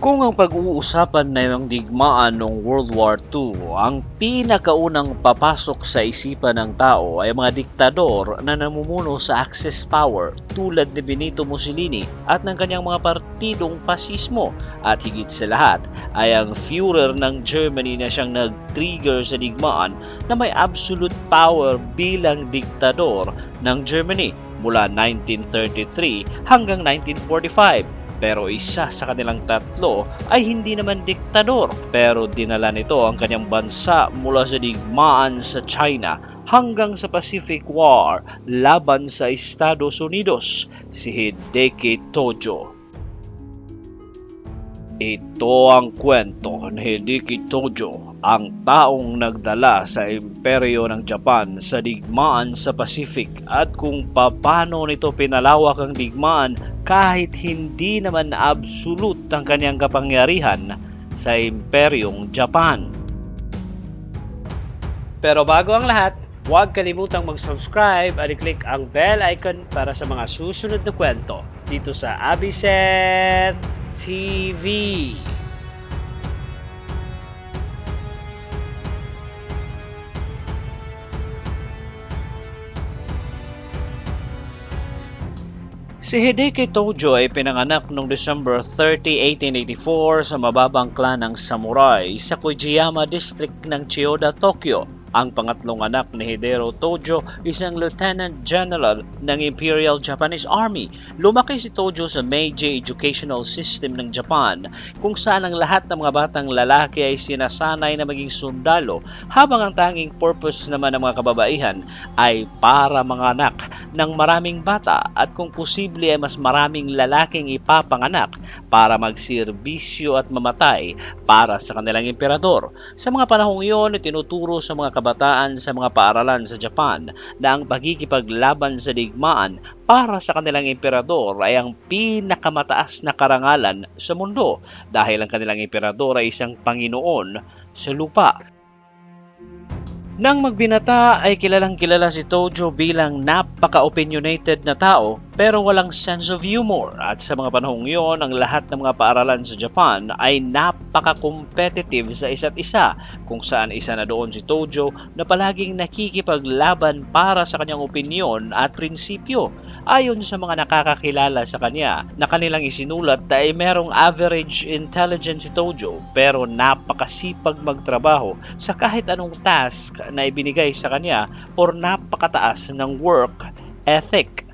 Kung ang pag-uusapan na yung digmaan noong World War II, ang pinakaunang papasok sa isipan ng tao ay mga diktador na namumuno sa Axis power tulad ni Benito Mussolini at ng kanyang mga partidong pasismo. At higit sa lahat ay ang Führer ng Germany na siyang nag-trigger sa digmaan na may absolute power bilang diktador ng Germany mula 1933 hanggang 1945 pero isa sa kanilang tatlo ay hindi naman diktador pero dinala nito ang kanyang bansa mula sa digmaan sa China hanggang sa Pacific War laban sa Estados Unidos, si Hideki Tojo. Ito ang kwento ni Hideki Tojo, ang taong nagdala sa imperyo ng Japan sa digmaan sa Pacific at kung paano nito pinalawak ang digmaan kahit hindi naman absolute ang kanyang kapangyarihan sa imperyong Japan. Pero bago ang lahat, huwag kalimutang mag-subscribe at i-click ang bell icon para sa mga susunod na kwento dito sa Abiset TV. Si Hideki Tojo ay pinanganak noong December 30, 1884 sa mababang klan ng samurai sa Kujiyama District ng Chiyoda, Tokyo. Ang pangatlong anak ni Hidero Tojo, isang Lieutenant General ng Imperial Japanese Army. Lumaki si Tojo sa Meiji Educational System ng Japan, kung saan ang lahat ng mga batang lalaki ay sinasanay na maging sundalo, habang ang tanging purpose naman ng mga kababaihan ay para mga anak ng maraming bata at kung posible ay mas maraming lalaking ipapanganak para magserbisyo at mamatay para sa kanilang emperador. Sa mga panahong iyon, tinuturo sa mga kabataan sa mga paaralan sa Japan na ang pagkikipaglaban sa digmaan para sa kanilang emperador ay ang pinakamataas na karangalan sa mundo dahil ang kanilang emperador ay isang Panginoon sa lupa. Nang magbinata ay kilalang kilala si Tojo bilang napaka-opinionated na tao pero walang sense of humor. At sa mga panahong iyon ang lahat ng mga paaralan sa Japan ay napaka-competitive sa isa't isa kung saan isa na doon si Tojo na palaging nakikipaglaban para sa kanyang opinyon at prinsipyo. Ayon sa mga nakakakilala sa kanya na kanilang isinulat na ay merong average intelligence si Tojo pero napakasipag magtrabaho sa kahit anong task na ibinigay sa kanya or napakataas ng work ethic.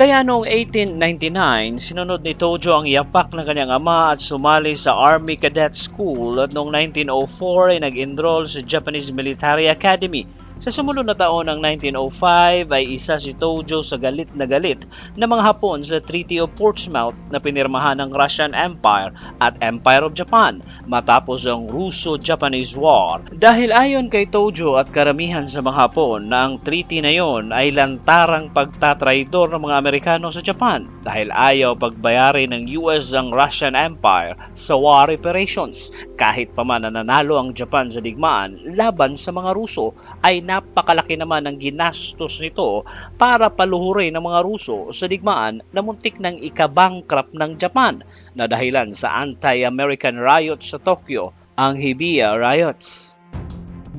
Kaya noong 1899, sinunod ni Tojo ang yapak ng kanyang ama at sumali sa Army Cadet School at noong 1904 ay nag-enroll sa Japanese Military Academy sa sumunod na taon ng 1905 ay isa si Tojo sa galit na galit ng mga Hapon sa Treaty of Portsmouth na pinirmahan ng Russian Empire at Empire of Japan matapos ang Russo-Japanese War. Dahil ayon kay Tojo at karamihan sa mga Hapon na ang treaty na yon ay lantarang pagtatraidor ng mga Amerikano sa Japan dahil ayaw pagbayari ng US ang Russian Empire sa war reparations. Kahit pa man nanalo ang Japan sa digmaan laban sa mga Ruso ay napakalaki naman ang ginastos nito para paluhurin ng mga Ruso sa digmaan na muntik ng ikabankrupt ng Japan na dahilan sa anti-American riots sa Tokyo, ang Hibiya riots.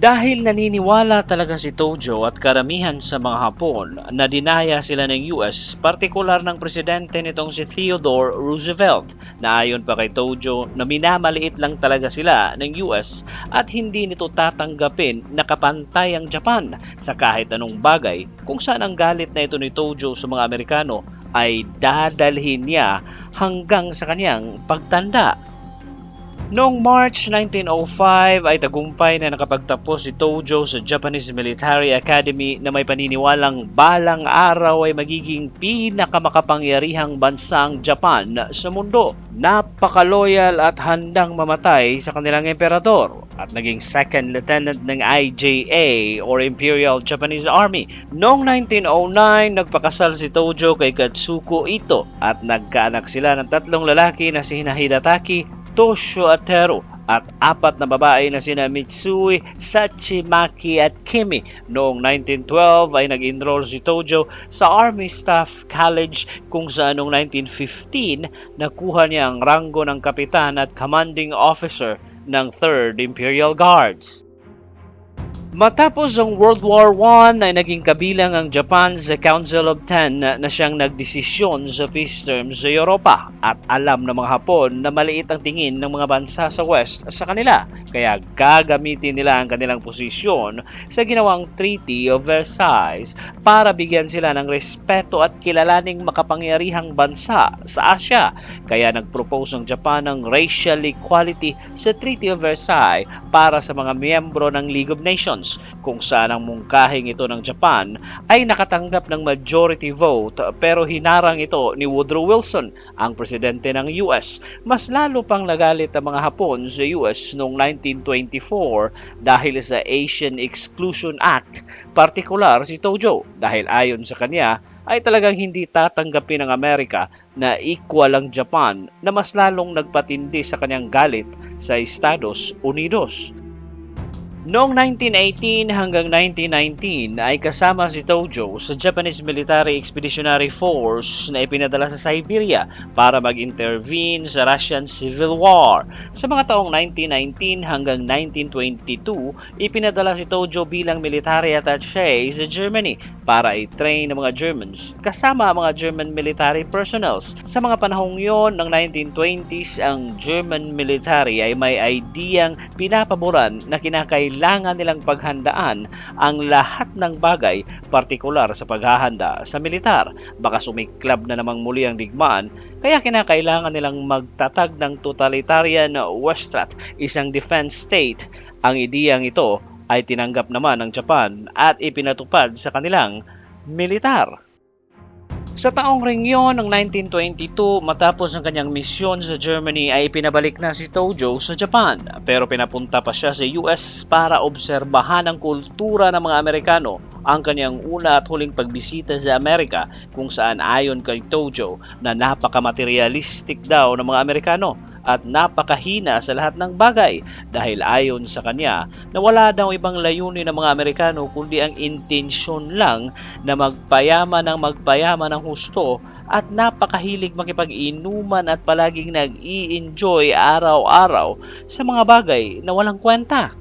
Dahil naniniwala talaga si Tojo at karamihan sa mga Hapon na dinaya sila ng US, partikular ng presidente nitong si Theodore Roosevelt na ayon pa kay Tojo na minamaliit lang talaga sila ng US at hindi nito tatanggapin na kapantay ang Japan sa kahit anong bagay kung saan ang galit na ito ni Tojo sa mga Amerikano ay dadalhin niya hanggang sa kanyang pagtanda. Noong March 1905 ay tagumpay na nakapagtapos si Tojo sa Japanese Military Academy na may paniniwalang balang araw ay magiging pinakamakapangyarihang bansa ang Japan sa mundo. Napakaloyal at handang mamatay sa kanilang emperador at naging second lieutenant ng IJA or Imperial Japanese Army. Noong 1909, nagpakasal si Tojo kay Katsuko Ito at nagkaanak sila ng tatlong lalaki na si Hideaki Toshio Atero at apat na babae na sina Mitsui, Sachimaki at Kimi. Noong 1912 ay nag-enroll si Tojo sa Army Staff College kung sa noong 1915 nakuha niya ang ranggo ng kapitan at commanding officer ng 3rd Imperial Guards. Matapos ang World War I ay naging kabilang ang Japan sa Council of Ten na siyang nagdesisyon sa peace terms sa Europa at alam ng mga Hapon na maliit ang tingin ng mga bansa sa West sa kanila. Kaya gagamitin nila ang kanilang posisyon sa ginawang Treaty of Versailles para bigyan sila ng respeto at kilalaning makapangyarihang bansa sa Asia. Kaya nagpropose ang Japan ng racial equality sa Treaty of Versailles para sa mga miyembro ng League of Nations kung saan ang mungkahing ito ng Japan ay nakatanggap ng majority vote pero hinarang ito ni Woodrow Wilson, ang presidente ng US. Mas lalo pang nagalit ang mga Hapon sa US noong 1924 dahil sa Asian Exclusion Act, partikular si Tojo dahil ayon sa kanya ay talagang hindi tatanggapin ng Amerika na equal ang Japan na mas lalong nagpatindi sa kanyang galit sa Estados Unidos. Noong 1918 hanggang 1919 ay kasama si Tojo sa Japanese Military Expeditionary Force na ipinadala sa Siberia para mag-intervene sa Russian Civil War. Sa mga taong 1919 hanggang 1922, ipinadala si Tojo bilang military attaché sa Germany para i-train ng mga Germans kasama ang mga German military personnels. Sa mga panahong yon ng 1920s, ang German military ay may ideyang pinapaboran na kinakailangan kailangan nilang paghandaan ang lahat ng bagay, partikular sa paghahanda sa militar. Baka sumiklab na namang muli ang digmaan, kaya kinakailangan nilang magtatag ng totalitarian Westrat, isang defense state. Ang ideyang ito ay tinanggap naman ng Japan at ipinatupad sa kanilang militar. Sa taong ring yon ng 1922, matapos ang kanyang misyon sa Germany ay pinabalik na si Tojo sa Japan. Pero pinapunta pa siya sa US para obserbahan ang kultura ng mga Amerikano ang kanyang una at huling pagbisita sa Amerika kung saan ayon kay Tojo na napakamaterialistic daw ng mga Amerikano at napakahina sa lahat ng bagay dahil ayon sa kanya na wala daw ibang layunin ng mga Amerikano kundi ang intensyon lang na magpayaman ng magpayaman ng husto at napakahilig makipag-inuman at palaging nag-i-enjoy araw-araw sa mga bagay na walang kwenta.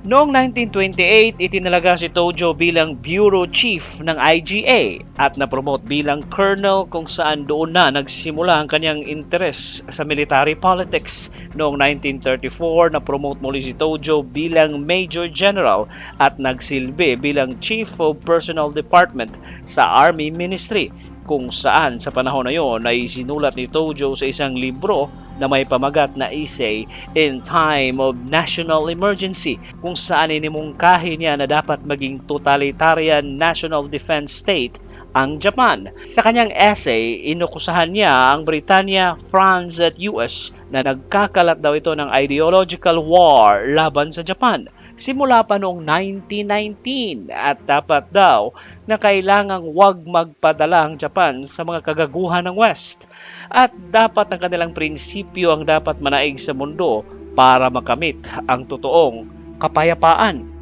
Noong 1928, itinalaga si Tojo bilang Bureau Chief ng IGA at napromote bilang Colonel kung saan doon na nagsimula ang kanyang interes sa military politics. Noong 1934, napromote muli si Tojo bilang Major General at nagsilbi bilang Chief of Personnel Department sa Army Ministry kung saan sa panahon na yon ay sinulat ni Tojo sa isang libro na may pamagat na essay In Time of National Emergency kung saan inimungkahi niya na dapat maging totalitarian national defense state ang Japan. Sa kanyang essay, inukusahan niya ang Britanya, France at US na nagkakalat daw ito ng ideological war laban sa Japan simula pa noong 1919 at dapat daw na kailangang wag magpadala ang Japan sa mga kagaguhan ng West at dapat ang kanilang prinsipyo ang dapat manaig sa mundo para makamit ang totoong kapayapaan.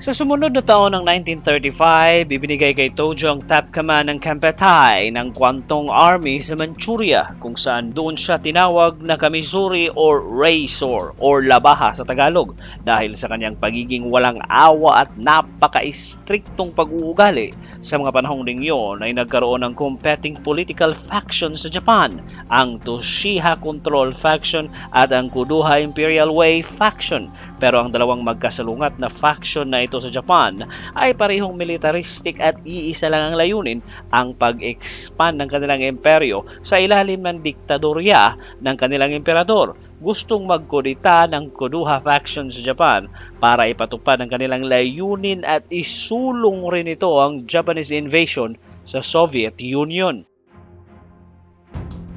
Sa sumunod na taon ng 1935, ibinigay kay Tojo ang top command ng Kempetai ng Kwantong Army sa Manchuria kung saan doon siya tinawag na Kamisuri or Razor or Labaha sa Tagalog dahil sa kanyang pagiging walang awa at napaka-istriktong pag-uugali. Sa mga panahong ding yon ay nagkaroon ng competing political faction sa Japan, ang Toshiha Control Faction at ang Kuduha Imperial Way Faction. Pero ang dalawang magkasalungat na faction na ito sa Japan ay parehong militaristic at iisa lang ang layunin ang pag-expand ng kanilang imperyo sa ilalim ng diktadorya ng kanilang emperador. Gustong magkodita ng Koduha faction sa Japan para ipatupad ang kanilang layunin at isulong rin ito ang Japanese invasion sa Soviet Union.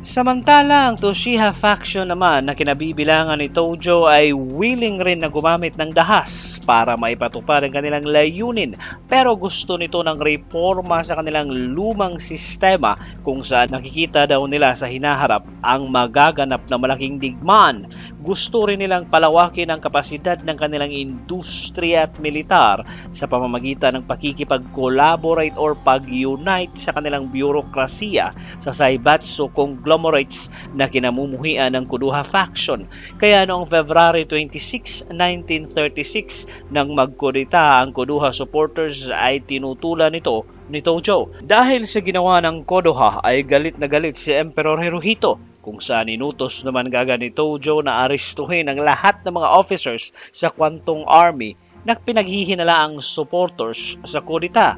Samantala, ang Toshiha faction naman na kinabibilangan ni Tojo ay willing rin na gumamit ng dahas para maipatupad ang kanilang layunin pero gusto nito ng reforma sa kanilang lumang sistema kung saan nakikita daw nila sa hinaharap ang magaganap na malaking digmaan. Gusto rin nilang palawakin ang kapasidad ng kanilang industriya at militar sa pamamagitan ng pakikipag-collaborate or pag-unite sa kanilang bureaukrasiya sa Saibatsu conglomerates na kinamumuhian ng Kuduha faction. Kaya noong February 26, 1936, nang magkudita ang Kuduha supporters ay tinutulan nito ni Tojo. Dahil sa ginawa ng Kodoha ay galit na galit si Emperor Hirohito kung saan inutos naman gaga Tojo na arestuhin ang lahat ng mga officers sa Kwantong Army na pinaghihinala ang supporters sa kudita.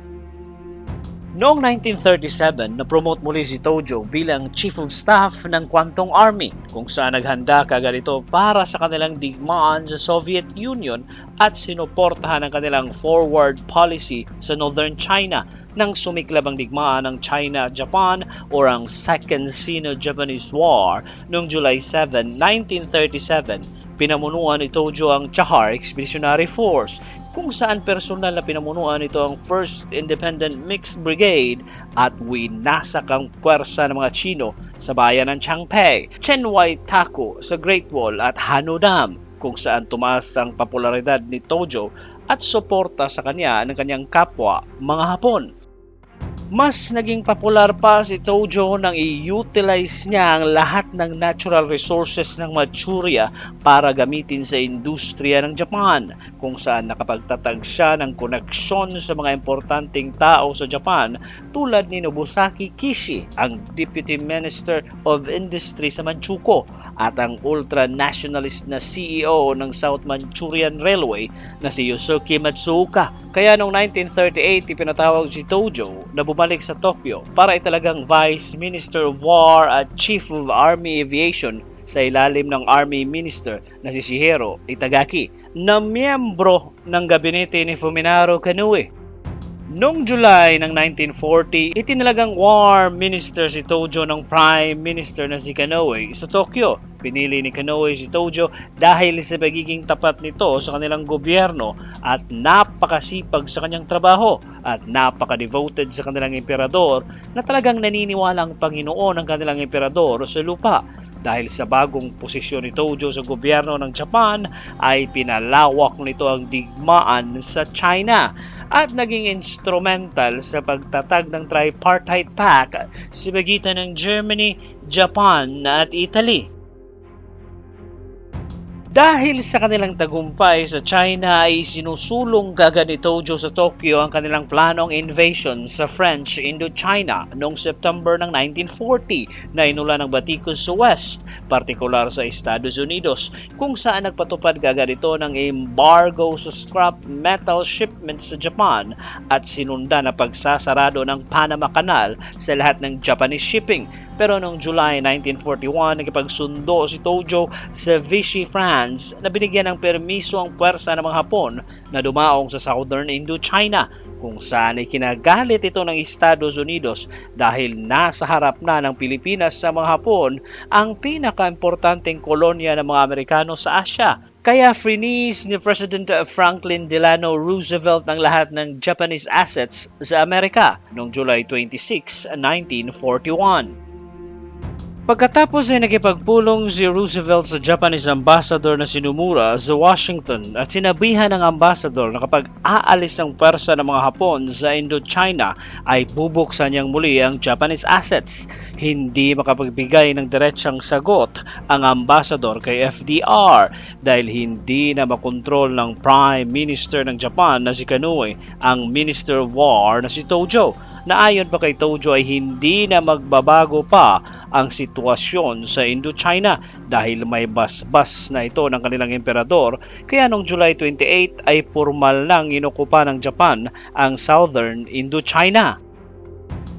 Noong 1937, na-promote muli si Tojo bilang Chief of Staff ng Kwantong Army kung saan naghanda kaganito para sa kanilang digmaan sa Soviet Union at sinuportahan ang kanilang forward policy sa Northern China nang sumiklab ang digmaan ng China-Japan o ang Second Sino-Japanese War noong July 7, 1937 pinamunuan ni Tojo ang Chahar Expeditionary Force kung saan personal na pinamunuan nito ang 1st Independent Mixed Brigade at winasak ang puwersa ng mga Chino sa bayan ng Changpei, Chenwai Taku sa Great Wall at Hano Dam kung saan tumaas ang popularidad ni Tojo at suporta sa kanya ng kanyang kapwa mga Hapon. Mas naging popular pa si Tojo nang i-utilize niya ang lahat ng natural resources ng Manchuria para gamitin sa industriya ng Japan, kung saan nakapagtatag siya ng koneksyon sa mga importanteng tao sa Japan tulad ni Nobusaki Kishi, ang Deputy Minister of Industry sa Manchukuo, at ang ultra-nationalist na CEO ng South Manchurian Railway na si Yosuke Matsuoka. Kaya noong 1938, ipinatawag si Tojo na bumalik sa Tokyo para italagang Vice Minister of War at Chief of Army Aviation sa ilalim ng Army Minister na si Shihiro Itagaki na miyembro ng gabinete ni Fuminaro Kanue. Noong July ng 1940, itinalagang War Minister si Tojo ng Prime Minister na si Kanoe sa Tokyo. Pinili ni Kanoe si Tojo dahil sa pagiging tapat nito sa kanilang gobyerno at napakasipag sa kanyang trabaho at napaka-devoted sa kanilang emperador na talagang naniniwalang Panginoon ang kanilang emperador sa lupa. Dahil sa bagong posisyon ni Tojo sa gobyerno ng Japan ay pinalawak nito ang digmaan sa China at naging instrumental sa pagtatag ng Tripartite Pact sa pagitan ng Germany, Japan at Italy. Dahil sa kanilang tagumpay sa China ay sinusulong gaga ni Tojo sa Tokyo ang kanilang planong invasion sa French Indochina noong September ng 1940 na inula ng batikos sa West, partikular sa Estados Unidos, kung saan nagpatupad gaga nito ng embargo sa scrap metal shipments sa Japan at sinunda na pagsasarado ng Panama Canal sa lahat ng Japanese shipping. Pero noong July 1941, nakipagsundo si Tojo sa Vichy, France na binigyan ng permiso ang puwersa ng mga Hapon na dumaong sa Southern Indochina kung saan ay kinagalit ito ng Estados Unidos dahil nasa harap na ng Pilipinas sa mga Hapon ang pinakaimportanteng kolonya ng mga Amerikano sa Asya. Kaya freeze ni President Franklin Delano Roosevelt ang lahat ng Japanese assets sa Amerika noong July 26, 1941. Pagkatapos ay nakipagpulong si Roosevelt sa Japanese ambassador na sinumura sa Washington at sinabihan ng ambassador na kapag aalis ng pwersa ng mga Hapon sa Indochina ay bubuksan niyang muli ang Japanese assets. Hindi makapagbigay ng diretsang sagot ang ambassador kay FDR dahil hindi na makontrol ng Prime Minister ng Japan na si Kanui ang Minister of War na si Tojo na ayon pa kay Tojo ay hindi na magbabago pa ang sitwasyon sa Indochina dahil may basbas na ito ng kanilang emperador kaya noong July 28 ay formal nang inukupa ng Japan ang Southern Indochina.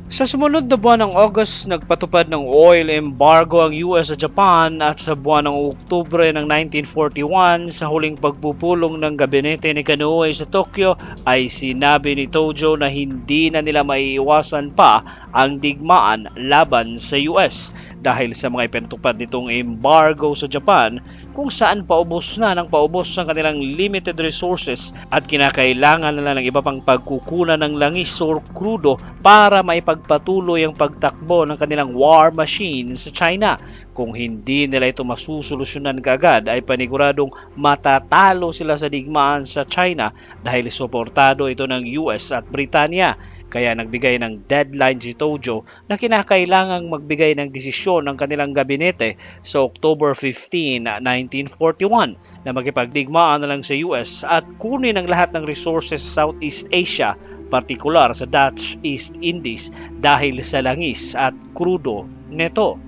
Sa sumunod na buwan ng August, nagpatupad ng oil embargo ang US sa Japan at sa buwan ng Oktubre ng 1941 sa huling pagpupulong ng gabinete ni Kanoe sa Tokyo ay sinabi ni Tojo na hindi na nila maiiwasan pa ang digmaan laban sa US dahil sa mga ipinatupad nitong embargo sa Japan kung saan paubos na ng paubos ang kanilang limited resources at kinakailangan nila ng iba pang pagkukunan ng langis or krudo para maipagpatuloy ang pagtakbo ng kanilang war machine sa China. Kung hindi nila ito masusolusyonan kaagad ay paniguradong matatalo sila sa digmaan sa China dahil suportado ito ng US at Britanya. Kaya nagbigay ng deadline si Tojo na kinakailangang magbigay ng desisyon ng kanilang gabinete sa October 15, 1941 na makipagdigmaan na lang sa US at kunin ang lahat ng resources sa Southeast Asia, partikular sa Dutch East Indies dahil sa langis at krudo neto.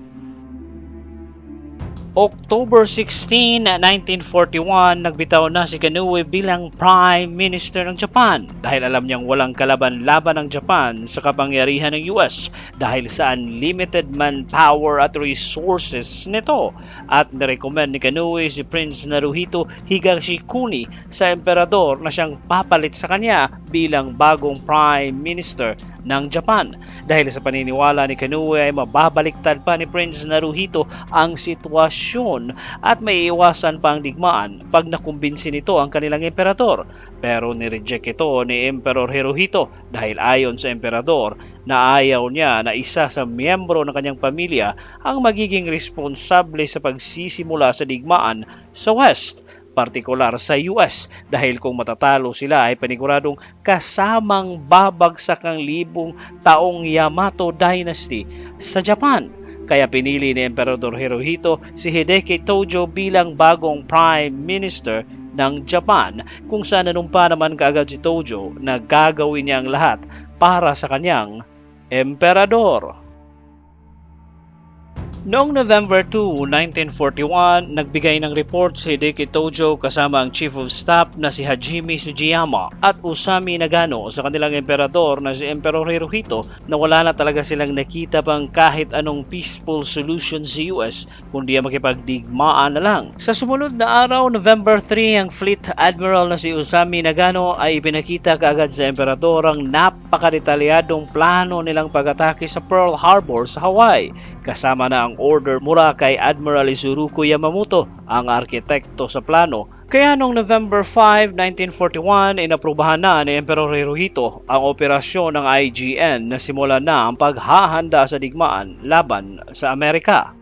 October 16, 1941, nagbitaw na si Kanue bilang Prime Minister ng Japan dahil alam niyang walang kalaban-laban ng Japan sa kapangyarihan ng US dahil sa unlimited manpower at resources nito. At nirecommend ni Kanue si Prince Naruhito Higashikuni sa emperador na siyang papalit sa kanya bilang bagong Prime Minister ng Japan. Dahil sa paniniwala ni Kanue ay mababaliktad pa ni Prince Naruhito ang sitwasyon at may iwasan pa ang digmaan pag nakumbinsi nito ang kanilang emperador. Pero nireject ito ni Emperor Hirohito dahil ayon sa emperador na ayaw niya na isa sa miyembro ng kanyang pamilya ang magiging responsable sa pagsisimula sa digmaan sa West partikular sa US dahil kung matatalo sila ay paniguradong kasamang babagsak ang libong taong Yamato Dynasty sa Japan. Kaya pinili ni Emperador Hirohito si Hideki Tojo bilang bagong Prime Minister ng Japan kung saan nanumpa naman kaagad si Tojo na gagawin niya ang lahat para sa kanyang emperador. Noong November 2, 1941, nagbigay ng report si Hideki Tojo kasama ang Chief of Staff na si Hajime Sugiyama at Usami Nagano sa kanilang emperador na si Emperor Hirohito na wala na talaga silang nakita pang kahit anong peaceful solution sa US kundi ang makipagdigmaan na lang. Sa sumunod na araw, November 3, ang Fleet Admiral na si Usami Nagano ay ipinakita kaagad sa emperador ang napakadetalyadong plano nilang pag-atake sa Pearl Harbor sa Hawaii kasama na ang order mula kay Admiral Isuruko Yamamoto, ang arkitekto sa plano. Kaya noong November 5, 1941, inaprubahan na ni Emperor Hirohito ang operasyon ng IGN na simulan na ang paghahanda sa digmaan laban sa Amerika.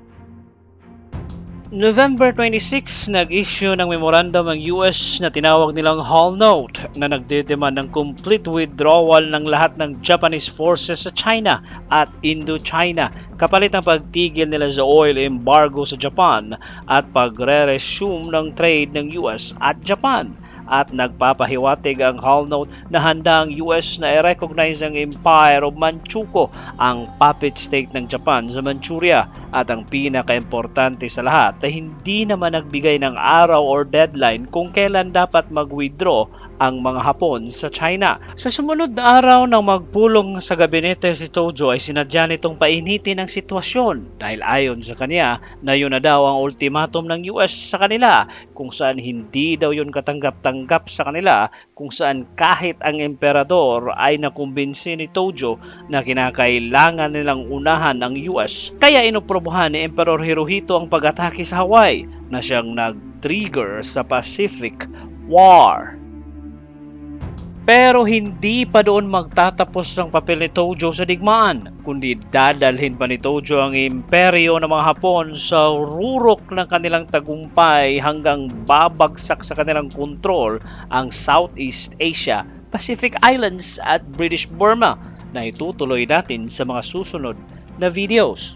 November 26, nag-issue ng memorandum ang US na tinawag nilang Hall Note na nagdedemand ng complete withdrawal ng lahat ng Japanese forces sa China at Indochina kapalit ng pagtigil nila sa oil embargo sa Japan at pagre-resume ng trade ng US at Japan. At nagpapahiwatig ang Hall Note na handa ang US na i-recognize ang Empire of Manchukuo, ang puppet state ng Japan sa Manchuria at ang pinaka-importante sa lahat ay hindi naman nagbigay ng araw or deadline kung kailan dapat mag-withdraw ang mga Hapon sa China. Sa sumunod na araw nang magpulong sa gabinete si Tojo ay sinadya nitong painitin ang sitwasyon dahil ayon sa kanya na yun na daw ang ultimatum ng US sa kanila kung saan hindi daw yun katanggap-tanggap sa kanila kung saan kahit ang emperador ay nakumbinsi ni Tojo na kinakailangan nilang unahan ang US kaya inoprobohan ni Emperor Hirohito ang pag-atake sa Hawaii na siyang nag-trigger sa Pacific War. Pero hindi pa doon magtatapos ang papel ni Tojo sa digmaan, kundi dadalhin pa ni Tojo ang imperyo ng mga Hapon sa rurok ng kanilang tagumpay hanggang babagsak sa kanilang kontrol ang Southeast Asia, Pacific Islands at British Burma na itutuloy natin sa mga susunod na videos.